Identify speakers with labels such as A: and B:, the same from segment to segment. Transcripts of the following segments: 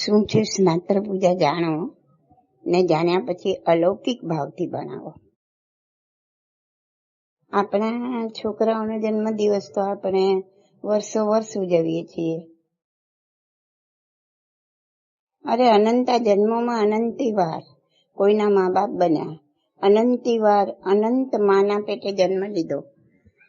A: શું છે સ્નાત્ર પૂજા જાણો? ને જાણ્યા પછી અલૌકિક ભાવથી બનાવો આપણા છોકરાઓનો જન્મદિવસ તો આપણે વર્ષો વર્ષ ઉજવીએ છીએ. અરે અનંતા જન્મોમાં અનંતી વાર. કોઈના મા બાપ બન્યા. અનંતી વાર, અનંત માના પેટે જન્મ લીધો.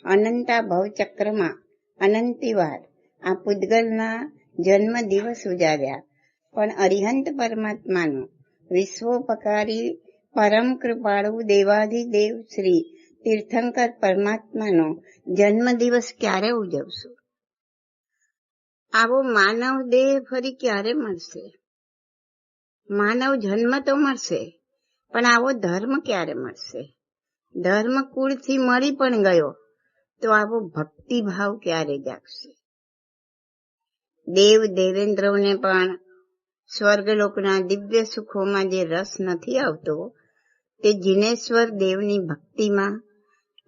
A: અનંતા ભવચક્રમાં, અનંતી વાર. આ પૂતગલના જન્મ દિવસ ઉજાવ્યા. પણ અરિહંત પરમાત્માનો વિશ્વોપકારી પરમ કૃપાળુ દેવાધિદેવ શ્રી તીર્થંકર પરમાત્માનો જન્મ દિવસ ક્યારે ઉજવશું? આવો માનવ દેહ ફરી ક્યારે મળશે? માનવ જન્મ તો મળશે, પણ આવો ધર્મ ક્યારે મળશે? ધર્મ કુળથી મળી પણ ગયો, તો આવો ભક્તિભાવ ક્યારે જાગશે? દેવ દેવેન્દ્રને પણ સ્વર્ગલોકના દિવ્ય સુખોમાં જે રસ નથી આવતો, તે જિનેશ્વર દેવની ભક્તિમાં,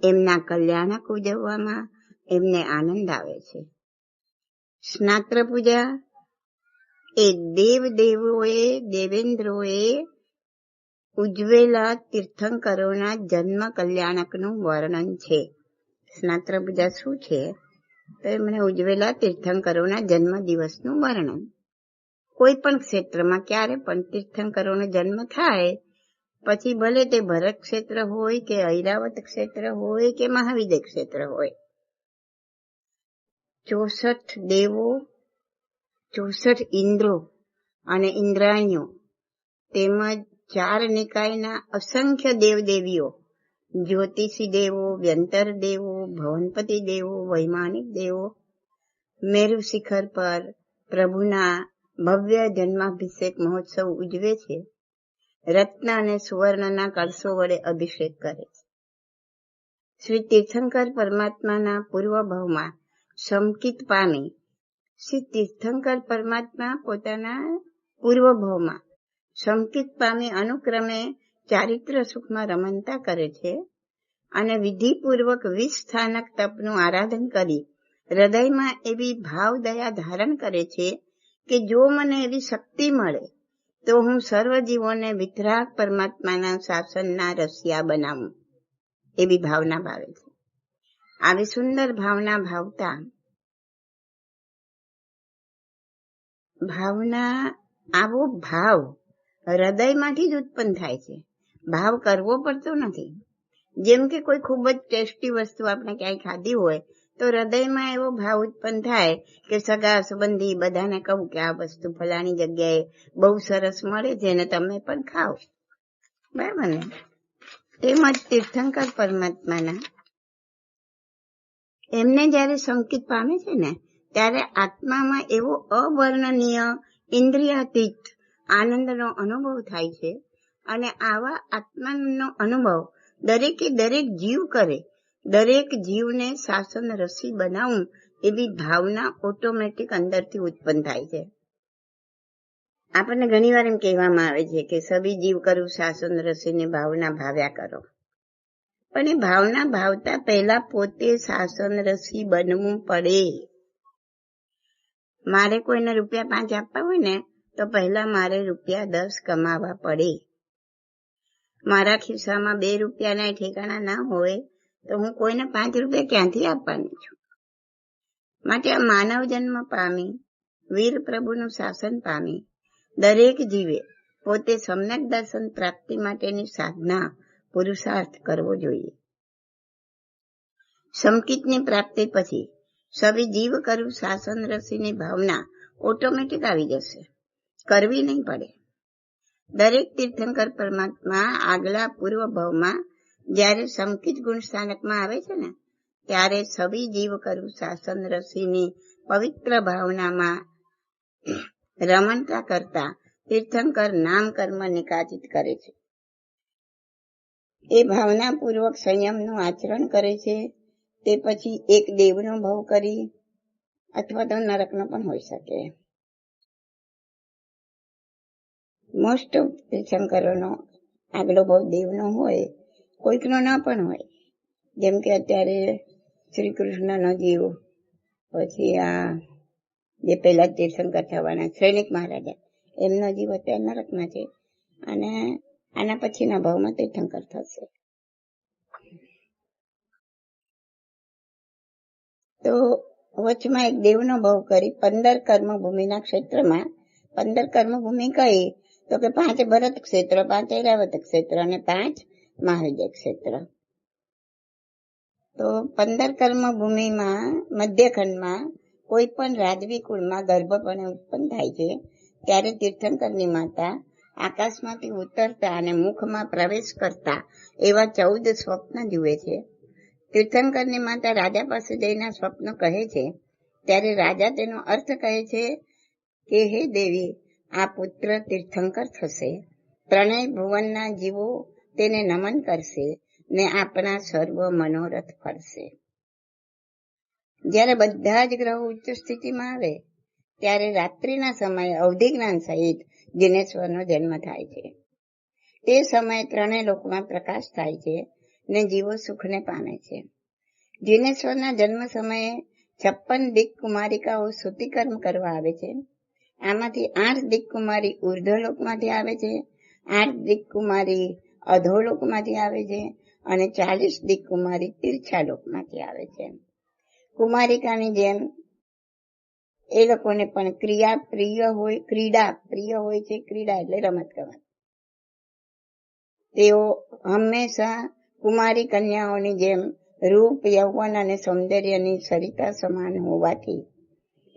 A: એમના કલ્યાણક ઉજવવામાં એમને આનંદ આવે છે. સ્નાત્ર પૂજા એ દેવ દેવોએ દેવેન્દ્રોએ ઉજવેલા તીર્થંકરોના જન્મ કલ્યાણકનું વર્ણન છે. સ્નાત્ર પૂજા શું છે? તો એમણે ઉજવેલા તીર્થંકરોના જન્મ દિવસનું વર્ણન. કોઈ પણ ક્ષેત્રમાં ક્યારે પણ તીર્થંકરોનો જન્મ થાય, પછી ભલે તે ભરત ક્ષેત્ર હોય કે ઐરાવત ક્ષેત્ર હોય કે મહાવિદ્ય ક્ષેત્ર હોય. ચોસઠ દેવો, ચોસઠ ઇન્દ્રો અને ઇન્દ્રાણીઓ તેમજ ચાર નિકાયના અસંખ્ય દેવદેવીઓ, જ્યોતિષી દેવો, વ્યંતર દેવો, ભવનપતિ દેવો, વૈમાનિક દેવો, મેરુ શિખર પર પ્રભુના ભવ્ય જન્માભિષેક મહોત્સવ ઉજવે છે. રત્ન અને સુવર્ણના કળશો વડે અભિષેક કરે છે. શ્રી તીર્થંકર પરમાત્માના પૂર્વ ભાવમાં સમકિત પામી શ્રી તીર્થંકર પરમાત્મા પોતાના પૂર્વ ભાવમાં સમકિત પામી અનુક્રમે ચારિત્ર સુખમાં રમનતા કરે છે અને વિધિપૂર્વક વીસ સ્થાનક તપનું આરાધન કરી હૃદયમાં એવી ભાવ દયા ધારણ કરે છે કે જો મને એવી શક્તિ મળે, તો હું સર્વ જીવોને વિતરાગ પરમાત્માના શાસનના રસિયા બનાવું, એવી ભાવના ભાવે છે. આવી સુંદર ભાવના ભાવતા, ભાવના, આવો ભાવ હૃદયમાંથી જ ઉત્પન્ન થાય છે. ભાવ કરવો પડતો નથી. જેમ કે કોઈ ખૂબ જ ટેસ્ટી વસ્તુ આપણે ક્યાંય ખાધી હોય તો હૃદયમાં એવો ભાવ ઉત્પન્ન થાય કે સગા સંબંધી બધાને કહું કે આ વસ્તુ ફલાણી જગ્યાએ બહુ સરસ મળે છે અને તમે પણ ખાઓ. બરાબર ને? તેમજ તીર્થંકર પરમાત્માના. એમને જયારે સંકેત પામે છે ને, ત્યારે આત્મામાં એવો અવર્ણનીય ઇન્દ્રિયાતીત આનંદનો અનુભવ થાય છે અને આવા આત્માનો અનુભવ દરેકે દરેક જીવ કરે દરેક જીવને શાસન રસી બનાવું એવી ભાવના ઓટોમેટિક અંદરથી ઉત્પન્ન થાય છે. આપણને ઘણી વાર એમ કહેવામાં આવે છે કે સભી જીવ કરું, શાસન રસીની ભાવના ભાવ્યા કરો. પણ એ ભાવના ભાવતા પહેલા પોતે શાસન રસી બનવું પડે. મારે કોઈને રૂપિયા પાંચ આપવા હોય ને, તો પહેલા મારે રૂપિયા દસ કમાવા પડે. મારા ખિસ્સામાં બે રૂપિયાના ઠેકાણા ના હોય તો હું કોઈને પાંચ રૂપિયા ક્યાંથી આપવાની છું? માટે આ માનવ જન્મ પામી, વીર પ્રભુનું શાસન પામી, દરેક જીવે પોતે સમ્યક દર્શન પ્રાપ્તિ માટેની સાધના પુરુષાર્થ કરવો જોઈએ. સમકિતની પ્રાપ્તિ પછી સભી જીવ કરું શાસન રસીની ભાવના ઓટોમેટિક આવી જશે. કરવી નહીં પડે. દરેક તીર્થંકર પરમાત્મા આગલા પૂર્વ ભાવમાં જ્યારે સંકિત ગુણ સ્થાનકમાં આવે છે ને, ત્યારે સવી જીવ કરું શાસન રસીની પવિત્ર ભાવનામાં રમણતા કરતા તીર્થંકર નામ કર્મ નિકાચિત કરે છે. એ ભાવના પૂર્વક સંયમનું આચરણ કરે છે, તે પછી એક દેવનો ભવ કરી અથવા તો નરકનો પણ હોઈ શકે. મોસ્ટ તીર્થંકરોનો આગલો ભાવ દેવનો હોય કોઈકનો ના પણ હોય. જેમ કે અત્યારે શ્રી કૃષ્ણનો જીવ, પછી આ જે પહેલાં તીર્થંકર થવાના સૈનિક મહારાજા, એમનો જીવ અત્યારે નરકમાં છે અને આના પછીના ભાવમાં તીર્થંકર થશે. તો વચમાં એક દેવનો ભાવ કરી પંદર કર્મભૂમિના ક્ષેત્રમાં, પંદર કર્મભૂમિ કઈ? તો કે પાંચ ભરત ક્ષેત્ર, પાંચ ઐરાવત ક્ષેત્ર અને પાંચ મહાવિદ્ય ક્ષેત્ર. તો પંદર કર્મભૂમિમાં મધ્યખંડમાં કોઈ પણ રાજવી કુળમાં ગર્ભપણે ઉત્પન્ન થાય છે, ત્યારે તીર્થંકરની માતા આકાશમાંથી ઉતરતા અને મુખમાં પ્રવેશ કરતા એવા ચૌદ સ્વપ્ન જુએ છે. તીર્થંકરની માતા રાજા પાસે જઈને સ્વપ્ન કહે છે, ત્યારે રાજા તેનો અર્થ કહે છે કે, હે દેવી, આ પુત્ર તીર્થંકર થશે. ત્રણેય ભુવનના જીવો તેને નમન કરશે ને આપણા સર્વ મનોરથ ફરશે. જ્યારે બધા જ ગ્રહો ઉચ્ચ સ્થિતિમાં આવે, ત્યારે રાત્રિના સમયે અવધિ જ્ઞાન સહિત જિનેશ્વરનો જન્મ થાય છે. તે સમયે ત્રણેય લોકમાં પ્રકાશ થાય છે ને જીવો સુખને પામે છે. જિનેશ્વરના જન્મ સમયે છપ્પન દિક કુમારિકાઓ સુતિકર્મ કરવા આવે છે. આમાંથી આઠ દિક કુમારી ઉર્ધ્વ લોકમાંથી આવે છે. આઠ દિક કુમારી અધોલોકમાંથી આવે છે અને ચાલીસ દિક કુમારી તીર્થાલોકમાંથી આવે છે. કુમારિકાની જેમ એ લોકોને પણ ક્રિયા પ્રિય હોય, ક્રીડા પ્રિય હોય છે, ક્રીડા એટલે રમત ગમત. તેઓ હંમેશા કુમારી કન્યાઓની જેમ રૂપ, યૌવન અને સૌંદર્યની સરિતા સમાન હોવાથી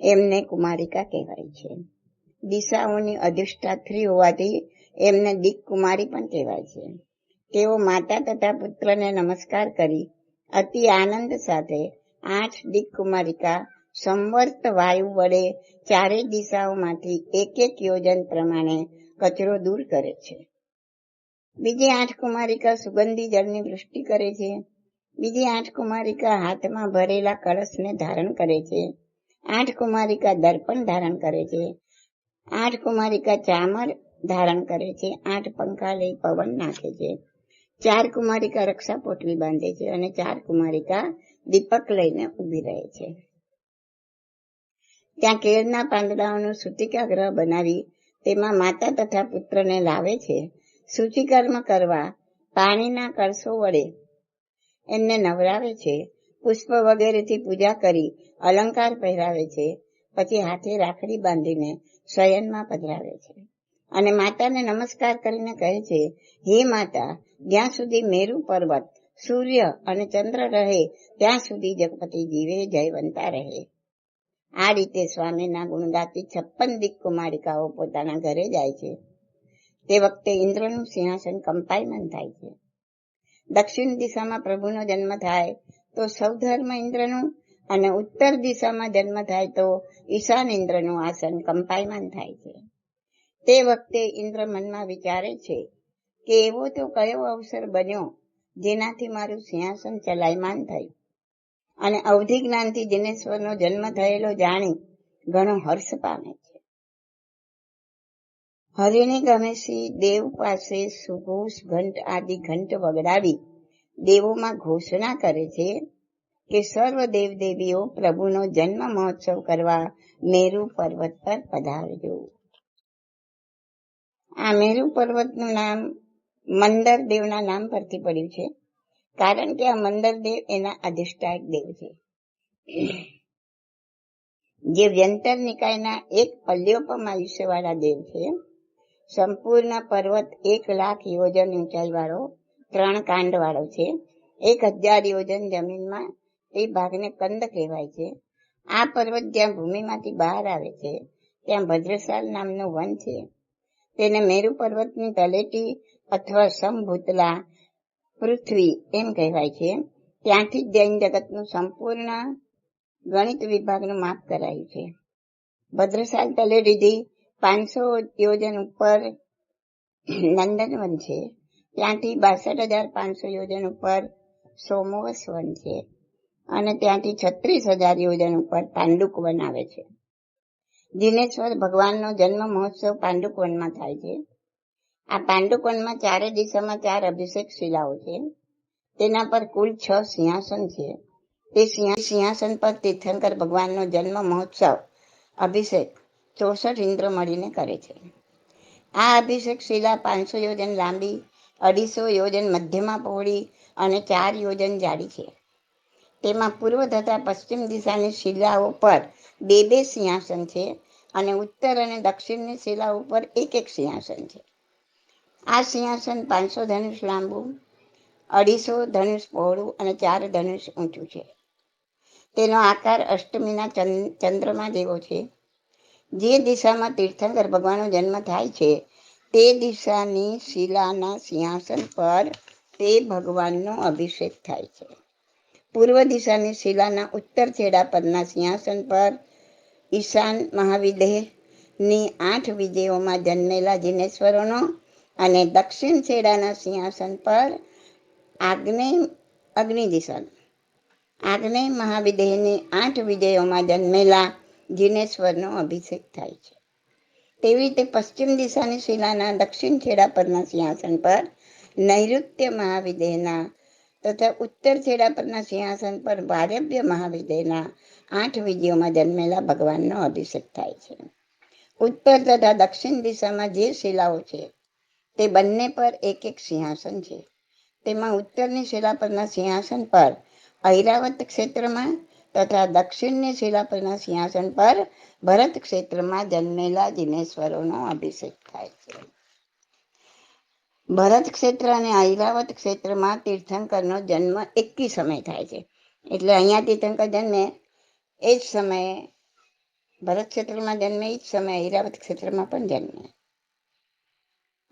A: એમને કુમારિકા કહેવાય છે. દિશાઓની અધિષ્ઠાત્રી હોવાથી એમને દિક કુમારી પણ કહેવાય છે. તેઓ માતા તથા પુત્રને નમસ્કાર કરી અતિ આનંદ સાથે આઠ દિક કુમારિકા સંવર્ત વાયુ વડે ચારે દિશાઓમાંથી એક એક યોજન પ્રમાણે કચરો દૂર કરે છે. બીજી આઠ કુમારિકા સુગંધી જળની વૃષ્ટિ કરે છે. બીજી આઠ કુમારિકા હાથમાં ભરેલા કળશને ધારણ કરે છે. આઠ કુમારિકા દર્પણ ધારણ કરે છે. આઠ કુમારિકા ચામર ધારણ કરે છે. આઠ પંખા લઈ પવન નાખે છે. ચાર કુમારિકા રક્ષા પોટલી બાંધે છે અને ચાર કુમારિકા દીપક લઈને ઊભી રહે છે. ત્યાં કેળના પાંદડાઓનું સૂતિકા ગ્રહ બનાવી તેમાં માતા તથા પુત્રને લાવે છે. સૂચિકર્મ કરવા પાણીના કળશો વડે એમને નવરાવે છે. પુષ્પ વગેરેથી પૂજા કરી અલંકાર પહેરાવે છે. પછી હાથે રાખડી બાંધીને શયનમાં પધરાવે છે. અને માતાને નમસ્કાર કરીને કહે છે, હે માતા, જ્યાં સુધી મેરુ પર્વત, સૂર્ય અને ચંદ્ર રહે, ત્યાં સુધી જગપતિ જીવે જયવંતા રહે. આ રીતે સ્વામીના ગુણ છપ્પન દિક કુમારિકાઓ પોતાના ઘરે જાય છે. તે વખતે ઇન્દ્રનું સિંહાસન કંપાયમાન થાય છે. દક્ષિણ દિશામાં પ્રભુનો જન્મ થાય તો સૌધર્મ ઇન્દ્રનું અને ઉત્તર દિશામાં જન્મ થાય તો ઈશાન ઇન્દ્રનું આસન કંપાયમાન થાય છે. તે વખતે ઇન્દ્ર મનમાં વિચારે છે કે એવો તો કયો અવસર બન્યો જેનાથી મારું સિંહાસન ચલાયમાન થયું. અને અવધિ જ્ઞાનથી જિનેશ્વરનો જન્મ થયેલો જાણી ઘણો હર્ષ પામે છે. હરિણી ગમેશી દેવ પાસે સુઘોષ ઘંટ આદિ ઘંટ વગડાવી દેવોમાં ઘોષણા કરે છે કે સર્વ દેવ દેવીઓ પ્રભુનો જન્મ મહોત્સવ કરવા મેરુ પર્વત પર પધારજો. આ મેરુ પર્વતનું નામ મંદર દેવના નામ પરથી પડ્યું છે. કારણ કે આ મંદર દેવ એના અધિષ્ઠાયક દેવ છે. જે વ્યંતર નિકાયના એક પલ્યોપમ આયુષ્યવાળા દેવ છે. સંપૂર્ણ પર્વત એક લાખ યોજન ઊંચાઈ વાળો ત્રણ કાંડ વાળો છે. એક હજાર યોજન જમીનમાં એ ભાગને કંદ કહેવાય છે. આ પર્વત જ્યાં ભૂમિમાંથી બહાર આવે છે, ત્યાં ભદ્રસાલ નામનું વન છે. તેને મેરુ પર્વતની તલેટી અથવા સમભૂતલા પૃથ્વી એમ કહેવાય છે. ત્યાંથી જ જૈન જગતનું સંપૂર્ણ ગણિત વિભાગનું માપ કરાયું છે. ભદ્રશાલ તલેટીથી પાંચસો યોજન ઉપર નંદનવન છે. ત્યાંથી બાસઠ હજાર પાંચસો યોજન ઉપર સોમવસ વન છે. અને ત્યાંથી છત્રીસ હજાર યોજન ઉપર પાંડુક વન આવે છે. દિનેશ્વર ભગવાનનો જન્મ મહોત્સવ પાંડુકોણમાં થાય છે. આ પાંડુકોણમાં ચારે દિશામાં ચાર અભિષેક શિલાઓ છે. તેના પર કુલ છ સિંહાસન છે. તે સિંહાસન પર તીર્થંકર ભગવાનનો જન્મ મહોત્સવ અભિષેક ચોસઠ ઇન્દ્ર મળીને કરે છે. આ અભિષેક શિલા પાંચસો યોજન લાંબી, અઢીસો યોજન મધ્યમાં પહોળી અને ચાર યોજન જાડી છે. તેમાં પૂર્વ તથા પશ્ચિમ દિશાની શિલાઓ પર બે બે સિંહાસન છે અને ઉત્તર અને દક્ષિણની શિલા ઉપર એક એક સિંહાસન છે. આ સિંહાસન પાંચસો ધનુષ લાંબુ, અઢીસો ધનુષ પહોળું અને ચાર ધનુષ ઊંચું છે. તેનો આકાર અષ્ટમીના ચંદ- ચંદ્રમા જેવો છે. જે દિશામાં તીર્થંકર ભગવાનનો જન્મ થાય છે, તે દિશાની શિલાના સિંહાસન પર તે ભગવાનનો અભિષેક થાય છે. પૂર્વ દિશાની શિલાના ઉત્તર છેડા પરના સિંહાસન પર ઈશાન મહાવિદેહની આઠ વિજયોમાં જન્મેલા જિનેશ્વરોનો અને દક્ષિણ છેડાના સિંહાસન પર આગ્નેય અગ્નિ દિશાનો. આગ્નેય મહાવિદેહની આઠ વિજયોમાં જન્મેલા જિનેશ્વરનો અભિષેક થાય છે. તેવી રીતે પશ્ચિમ દિશાની શિલાના દક્ષિણ છેડા પરના સિંહાસન પર નૈઋત્ય મહાવિદેહના તથા ઉત્તર છેડા પરના સિંહાસન પર ભારવ્ય મહાવિદેહના આઠ વિજયોમાં જન્મેલા ભગવાનનો અભિષેક થાય છે. ઉત્તર તથા દક્ષિણ દિશામાં જે શિલાઓ છે, તે બંને પર એક એક સિંહાસન છે. તેમાં ઉત્તરની શિલા પરના સિંહાસન પર ઐરાવત ક્ષેત્રમાં તથા દક્ષિણની શિલા પરના સિંહાસન પર ભરત ક્ષેત્રમાં જન્મેલા જિનેશ્વરોનો અભિષેક થાય છે. ભરત ક્ષેત્ર અને ઐરાવત ક્ષેત્રમાં તીર્થંકરનો જન્મ એકી સમય થાય છે. એટલે અહીંયા તીર્થંકર જન્મે એ જ સમયે, ભરત ક્ષેત્રમાં જન્મે એ જ સમયે ઐરાવત ક્ષેત્રમાં પણ જન્મે.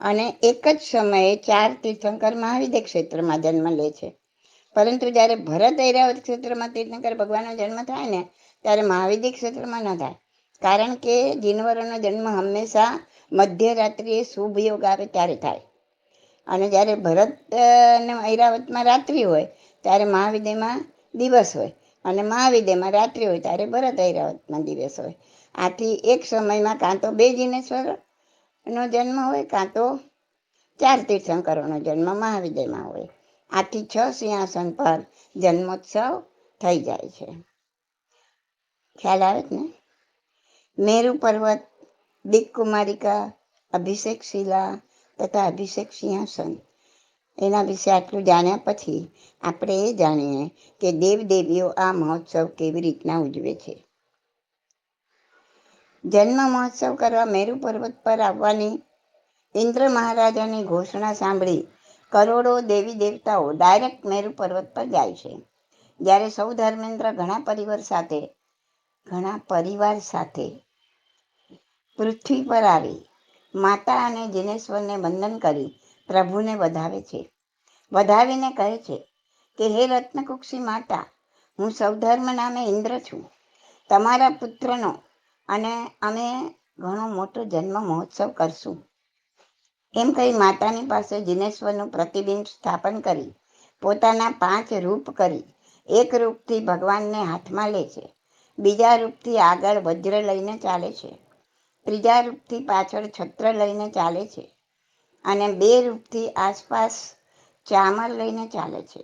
A: અને એક જ સમયે ચાર તીર્થંકર મહાવિદ્ય ક્ષેત્રમાં જન્મ લે છે. પરંતુ જ્યારે ભરત ઐરાવત ક્ષેત્રમાં તીર્થંકર ભગવાનનો જન્મ થાય ને, ત્યારે મહાવિદ્ય ક્ષેત્રમાં ન થાય. કારણ કે જીનવરોનો જન્મ હંમેશા મધ્યરાત્રિએ શુભ યોગ આવે ત્યારે થાય. અને જ્યારે ભરત ને ઐરાવતમાં રાત્રિ હોય, ત્યારે મહાવિદ્યમાં દિવસ હોય. અને મહાવિદ્યમાં રાત્રિ હોય, ત્યારે ભરત ઐરાવતમાં દિવસ હોય. આથી એક સમયમાં કાં તો બે જીનેશ્વરનો જન્મ હોય, કાં તો ચાર તીર્થંકરોનો જન્મ મહાવિદ્યમાં હોય. આથી છ સિંહાસન પર જન્મોત્સવ થઈ જાય છે. ખ્યાલ આવે ને? મેરુ પર્વત, દિક્કુમારિકા, અભિષેક શિલા તથા અભિષેક સિંહાસન. એના વિશે આટલું જાણ્યા પછી આપણે એ જાણીએ કે દેવદેવીઓ આ મહોત્સવ કેવી રીતના ઉજવે છે. જન્મ મહોત્સવ કરવા મેરુ પર્વત પર આવવાની ઇન્દ્ર મહારાજાની ઘોષણા સાંભળી કરોડો દેવી દેવતાઓ ડાયરેક્ટ મેરુ પર્વત પર જાય છે. જ્યારે સૌ ધર્મેન્દ્ર ઘણા પરિવાર સાથે, ઘણા પરિવાર સાથે પૃથ્વી પર આવી માતા અને જિનેશ્વરને વંદન કરી પ્રભુને વધાવે છે. વધાવીને કહે છે કે, હે રત્નકુક્ષી માતા, હું સૌધર્મ નામે ઇન્દ્ર છું. તમારા પુત્રનો અને અમે ઘણો મોટો જન્મ મહોત્સવ કરશું. એમ કહી માતાની પાસે જિનેશ્વરનું પ્રતિબિંબ સ્થાપન કરી, પોતાના પાંચ રૂપ કરી, એક રૂપથી ભગવાનને હાથમાં લે છે, બીજા રૂપથી આગળ વજ્ર લઈને ચાલે છે. ત્રીજા રૂપથી પાછળ છત્ર લઈને ચાલે છે અને બે રૂપથી આસપાસ ચામર લઈને ચાલે છે.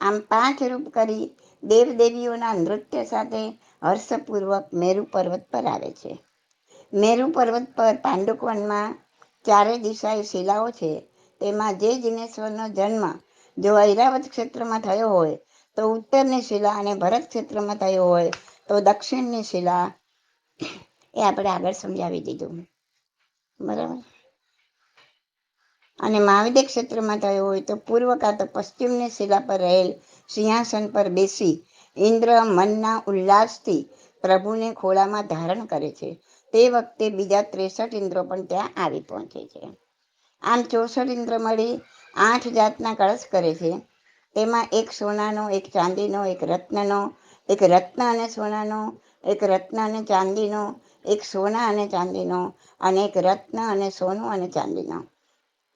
A: આમ પાંચ રૂપ કરી દેવદેવીઓના નૃત્ય સાથે હર્ષપૂર્વક મેરુ પર્વત પર આવે છે. મેરુ પર્વત પર પાંડુકવનમાં ચારે દિશાએ શિલાઓ છે. તેમાં જે જિનેશ્વરનો જન્મ જો ઐરાવત ક્ષેત્રમાં થયો હોય, તો ઉત્તરની શિલા અને ભરત ક્ષેત્રમાં થયો હોય, તો દક્ષિણની શિલા એ આપણે આગળ સમજાવી દીધું. બરાબર? અને મહાવિદ્ય ક્ષેત્રમાં થયો હોય તો પૂર્વ કાં તો પશ્ચિમની શિલા પર રહેલ સિંહાસન પર બેસી ઇન્દ્ર મનના ઉલ્લાસથી પ્રભુને ખોળામાં ધારણ કરે છે. તે વખતે બીજા ત્રેસઠ ઇન્દ્રો પણ ત્યાં આવી પહોંચે છે. આમ ચોસઠ ઇન્દ્ર મળી આઠ જાતના કળશ કરે છે. તેમાં એક સોનાનો, એક ચાંદીનો, એક રત્નનો, એક રત્ન અને સોનાનો, એક રત્ન અને ચાંદીનો એક સોના અને ચાંદીનો અને એક રત્ન અને સોનું અને ચાંદીનો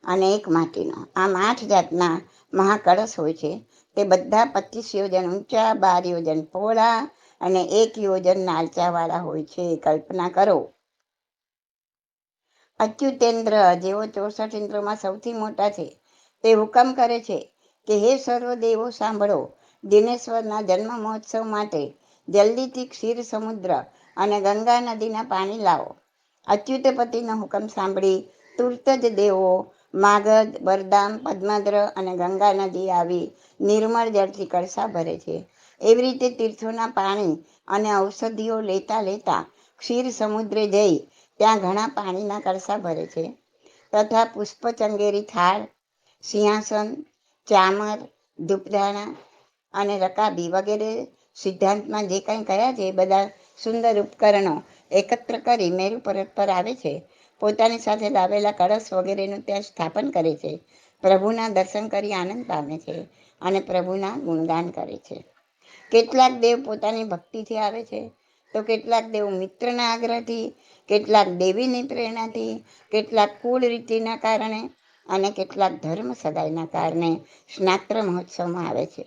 A: અને એક માટીનો. આમ આઠ જાતના મહાકળશ હોય છે. તે બધા પચીસ યોજન ઊંચા, બાર યોજન પહોળા અને એક યોજન નાલચાવાળા હોય છે. કલ્પના કરો. અચ્યુતેન્દ્ર, જેઓ ચોસઠ ઇન્દ્રોમાં સૌથી મોટા છે, તે હુકમ કરે છે કે, હે સર્વ દેવો, સાંભળો. દિનેશ્વરના જન્મ મહોત્સવ માટે જલ્દીથી ક્ષીર સમુદ્ર અને ગંગા નદીના પાણી લાવો. અચ્યુતપતિનો હુકમ સાંભળી તુરત જ દેવો માગધ, બરદામ, પદ્માદ્ર અને ગંગા નદી આવી નિર્મળ જળથી કળસા ભરે છે. એવી રીતે તીર્થોના પાણી અને ઔષધિઓ લેતા લેતા ક્ષીર સમુદ્રે જઈ ત્યાં ઘણા પાણીના કળસા ભરે છે. તથા પુષ્પચંગેરી થાળ, સિંહાસન, ચામર, ધૂપધાણા અને રકાબી વગેરે સિદ્ધાંતમાં જે કંઈ કયા છે એ બધા સુંદર ઉપકરણો એકત્ર કરી મેરુ પર્વત પર આવે છે. પોતાની સાથે લાવેલા કળશ વગેરેનું ત્યાં સ્થાપન કરે છે. પ્રભુના દર્શન કરી આનંદ પામે છે અને પ્રભુના ગુણગાન કરે છે. કેટલાક દેવ પોતાની ભક્તિથી આવે છે. તો કેટલાક દેવ મિત્રના આગ્રહથી, કેટલાક દેવીની પ્રેરણાથી, કેટલાક કુળ રીતિના કારણે અને કેટલાક ધર્મ સગાઈના કારણે સ્નાત્ર મહોત્સવમાં આવે છે.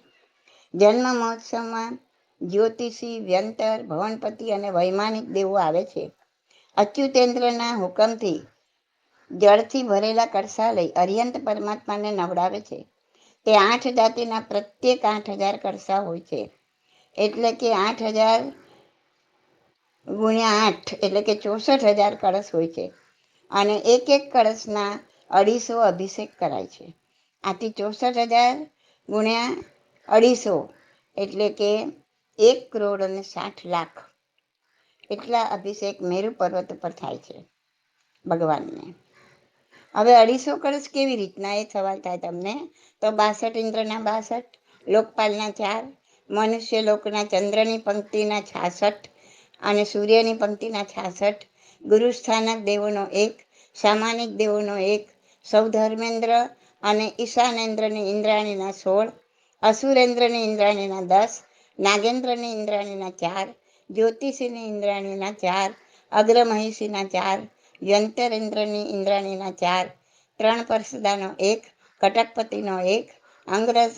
A: જન્મ મહોત્સવમાં જ્યોતિષી, વ્યંતર, ભવનપતિ અને વૈમાનિક દેવો આવે છે. અચ્યુતેન્દ્રના હુકમથી જળથી ભરેલા કળશા લઈ અર્યંત પરમાત્માને નવડાવે છે. તે આઠ જાતિના પ્રત્યેક આઠ હજાર કળશા હોય છે. એટલે કે આઠ હજાર ગુણ્યા આઠ એટલે કે ચોસઠ હજાર કળશ હોય છે. અને એક એક કળશના અઢીસો અભિષેક કરાય છે. આથી ચોસઠ હજાર ગુણ્યા અઢીસો એટલે કે એક કરોડ અને સાઠ લાખ એટલા અભિષેક મેરુ પર્વત ઉપર થાય છે, ભગવાનને. હવે અઢીસો કળશ કેવી રીતના એ સવાલ થાય તમને? તો બાસઠ ઇન્દ્રના બાસઠ, લોકપાલના ચાર, મનુષ્ય લોકના ચંદ્રની પંક્તિના છાસઠ અને સૂર્યની પંક્તિના છાસઠ, ગુરુસ્થાનક દેવોનો એક, સામાનિક દેવોનો એક, સૌ ધર્મેન્દ્ર અને ઈશાનેન્દ્રની ઇન્દ્રાણીના સોળ, અસુરેન્દ્રની ઇન્દ્રાણીના દસ નાગેન્દ્રની ઇન્દ્રાણીના ચાર, જ્યોતિષીની ઇન્દ્રાણીના ચાર, અગ્રમહિષીના ચાર યંતરેન્દ્રની ઇન્દ્રાણીના ચાર, ત્રણ પરસદાનો એક, કટકપતિનો એક અંગરસ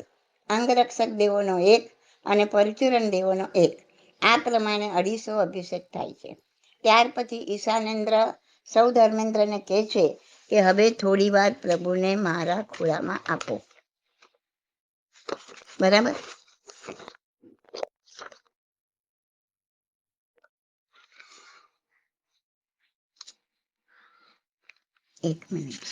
A: અંગરક્ષક દેવોનો એક અને પરચુરણ દેવોનો એક. આ પ્રમાણે અઢીસો અભિષેક થાય છે. ત્યાર પછી ઈશાનેન્દ્ર સૌ ધર્મેન્દ્રને કહે છે કે, હવે થોડી વાર પ્રભુને મારા ખોળામાં આપો. બરાબર? એક મિનિટ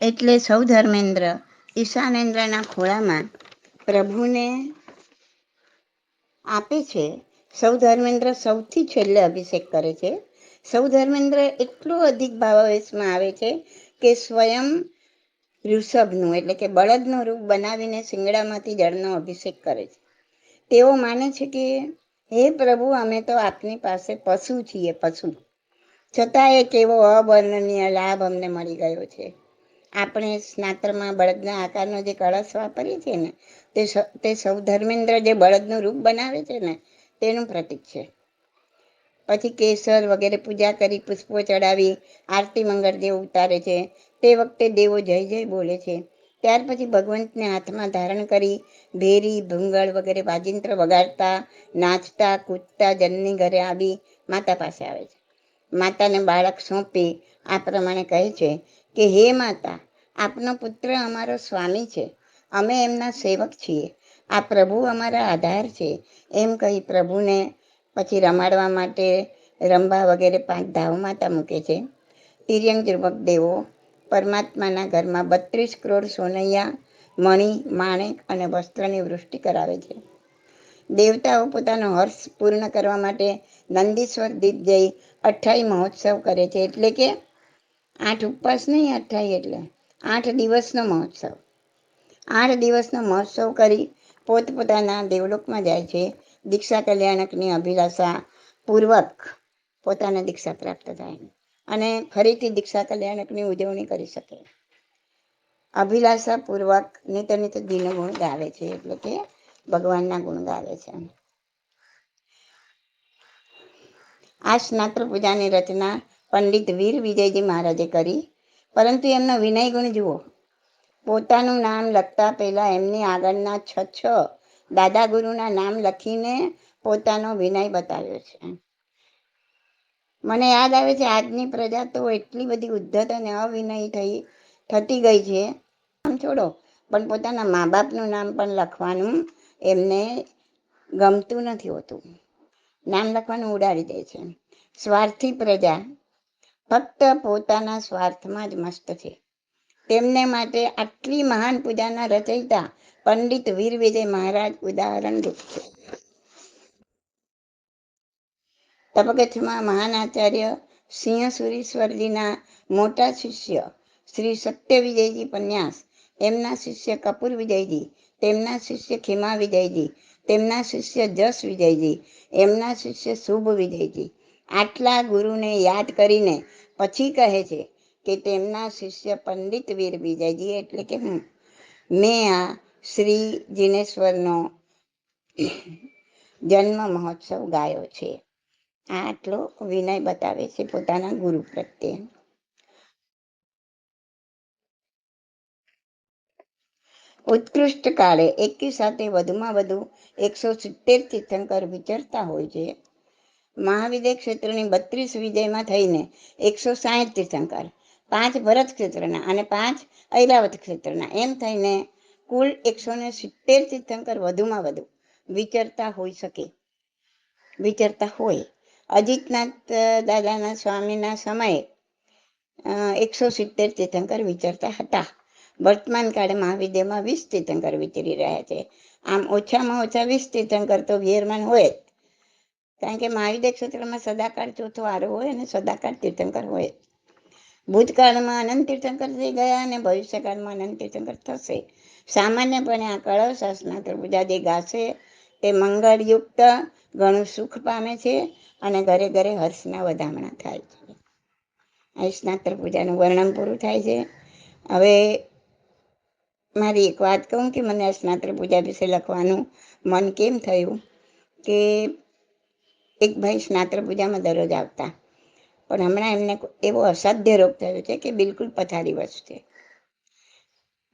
A: એટલે સૌ ધર્મેન્દ્ર ઈશાનેન્દ્રના ખોળામાં પ્રભુને આપે છે. સૌ ધર્મેન્દ્ર સૌથી છેલ્લે અભિષેક કરે છે. સૌ ધર્મેન્દ્ર એટલો અધિક ભાવાવેશમાં આવે છે કે સ્વયં ઋષભનું, એટલે કે બળદનું રૂપ બનાવીને શિંગડામાંથી જળનો અભિષેક કરે છે. તેઓ માને છે કે હે પ્રભુ, અમે તો આપની પાસે પશુ છીએ, પશુ. છતાં એક એવો અવર્ણનીય લાભ અમને મળી ગયો છે. આપણે સ્નાતરમાં બળદના આકારનો જે કળશ વાપરીએ છીએ ને, તે તે સૌ ધર્મેન્દ્ર જે બળદનું રૂપ બનાવે છે ને, તેનું પ્રતીક છે. પછી કેસર વગેરે પૂજા કરી, પુષ્પો ચડાવી, આરતી મંગળ દેવ ઉતારે છે. તે વખતે દેવો જય જય બોલે છે. ત્યાર પછી ભગવંતને હાથમાં ધારણ કરી ભેરી, ભૂંગળ વગેરે વાજિંત્ર વગાડતા, નાચતા, કૂદતા, જનની ઘરે આવી માતા પાસે આવે છે. માતાને બાળક સોંપી આ પ્રમાણે કહે છે કે, હે માતા, આપનો પુત્ર અમારો સ્વામી છે. અમે એમના સેવક છીએ. આ પ્રભુ અમારા આધાર છે. એમ કહી પ્રભુને પછી રમાડવા માટે રંભા વગેરે પાંચ ધાવ માતા મૂકે છે. તિર્યંગ ધ્રુવક દેવો પરમાત્માના ઘરમાં બત્રીસ કરોડ સોનૈયા, મણિ, માણેક અને વસ્ત્રની વૃષ્ટિ કરાવે છે. દેવતાઓ પોતાનો હર્ષ પૂર્ણ કરવા માટે નંદીશ્વર દીપ જઈ અઠાઈ મહોત્સવ કરે છે. એટલે કે આઠ ઉપવાસ નહીં, અઠાઈ એટલે આઠ દિવસનો મહોત્સવ. આઠ દિવસનો મહોત્સવ કરી પોતપોતાના દેવલોકમાં જાય છે. દીક્ષા કલ્યાણકની અભિલાષા પૂર્વક પોતાને દીક્ષા પ્રાપ્ત થાય. અને ફરીથી દીક્ષા કલ્યાણકની ઉજવણી કરી શકે. અભિલાષા પૂર્વક નિત નિત દિન ગુણ ગાવે છે, એટલે કે ભગવાનના ગુણ ગાવે છે. આ સ્નાત્ર પૂજાની રચના પંડિત વીર વિજયજી મહારાજે કરી, પરંતુ એમનો વિનય ગુણ જુઓ. પોતાનું નામ લખતા પહેલા એમની આગળના છ છ દાદા ગુરુના નામ લખીને પોતાનો વિનય બતાવ્યો છે. મને યાદ આવે છે, આજની પ્રજા તો એટલી બધી ઉદ્ધત અને અવિનય થઈ, થતી ગઈ છે. આમ છોડો. પણ પોતાના મા બાપનું નામ પણ લખવાનું એમને ગમતું નથી હોતું. નામ લખવાનું ઉડાડી દે છે. સ્વાર્થી પ્રજા. ફક્ત પોતાના સ્વાર્થમાં જ મસ્ત છે. તેમને માટે આટલી મહાન પૂજાના રચયિતા પંડિત વીર વિજય મહારાજ ઉદાહરણ રૂપ છે. તપકથમાં મહાન આચાર્ય સિંહ સુરીશ્વરજીના મોટા શિષ્ય શ્રી સત્ય વિજયજી પન્યાસ એમના શિષ્ય કપૂર વિજયજી, તેમના શિષ્ય ખીમા વિજયજી, તેમના શિષ્ય જસ વિજયજી, એમના શિષ્ય શુભ વિજયજી. આટલા ગુરુને યાદ કરીને પછી કહે છે કે તેમના શિષ્ય પંડિત વીર વિજયજી એટલે કે હું. મેં આ શ્રી જિનેશ્વરનો જન્મ મહોત્સવ ગાયો છે. આ આટલો વિનય બતાવે છે પોતાના ગુરુ પ્રત્યે. ઉત્કૃષ્ટ કાળે એકી સાથે વધુમાં વધુ એકસો સિત્તેર તીર્થંકર વિચરતા હોય છે. મહાવિદય ક્ષેત્રની બત્રીસ વિજયમાં થઈને એકસો સાહીઠ તીર્થંકર, પાંચ ભરત ક્ષેત્રના અને પાંચ ઐરાવત ક્ષેત્રના એમ થઈને કુલ એકસો ને સિત્તેર તીર્થંકર વધુમાં વધુ વિચરતા હોઈ શકે. વિચરતા હોય. અજીતનાથ દાદાના સ્વામીના સમયે એકસો સિત્તેર તીર્થંકર વિચરતા હતા. વર્તમાન કાળે મહાવિદ્યમાં વીસ તીર્થંકર વિચરી રહ્યા છે. આમ ઓછામાં ઓછા વીસ તીર્થંકર તો વિયરમાન હોય કારણ કે મહાવિદ્ય ક્ષેત્રમાં સદાકાળ ચોથો આરો હોય અને સદાકાળ તીર્થંકર હોય ભૂતકાળમાં અનંત તીર્થંકર થઈ ગયા અને ભવિષ્યકાળમાં અનંત તીર્થંકર થશે. સામાન્યપણે આ કળશ સ્નાતર પૂજાદી ગાશે, તે મંગળયુક્ત ઘણું સુખ પામે છે અને ઘરે ઘરે હર્ષના વધામણા થાય છે. આ સ્નાતર પૂજાનું વર્ણન પૂરું થાય છે. હવે મારી એક વાત કહું કે મને આ સ્નાતર પૂજા વિશે લખવાનું મન કેમ થયું કે એક ભાઈ સ્નાત્ર પૂજામાં દરરોજ આવતા. પણ હમણાં એમને એવો અસાધ્ય રોગ થયો છે કે બિલકુલ પથારી વશ છે.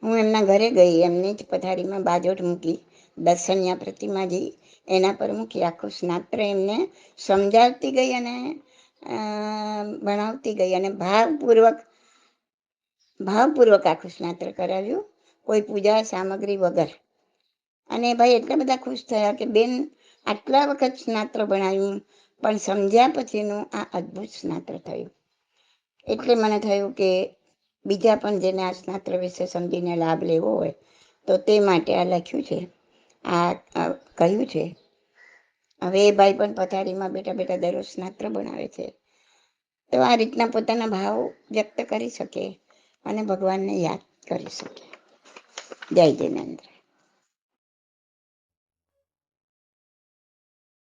A: હું એમના ઘરે ગઈ, એમની જ પથારીમાં બાજોટ મૂકી દર્શનિયા પ્રતિમાજી એના પર મૂકી આખું સ્નાત્ર એમને સમજાવતી ગઈ અને ભણાવતી ગઈ અને ભાવપૂર્વક ભાવપૂર્વક આખું સ્નાત્ર કરાવ્યું કોઈ પૂજા સામગ્રી વગર. અને ભાઈ એટલા બધા ખુશ થયા કે બેન આટલા વખત સ્નાત્ર ભણાવ્યું, પણ સમજ્યા પછીનું આ અદ્ભુત સ્નાત્ર થયું. એટલે મને થયું કે બીજા પણ જેને આ સ્નાત્ર વિશે સમજીને લાભ લેવો હોય, તો તે માટે આ લખ્યું છે. આ કહ્યું છે. હવે એ ભાઈ પણ પથારીમાં બેઠા બેઠા દરરોજ સ્નાત્ર બનાવે છે. તો આ રીતના પોતાના ભાવ વ્યક્ત કરી શકે અને ભગવાનને યાદ કરી શકે. જય જિનેન્દ્ર.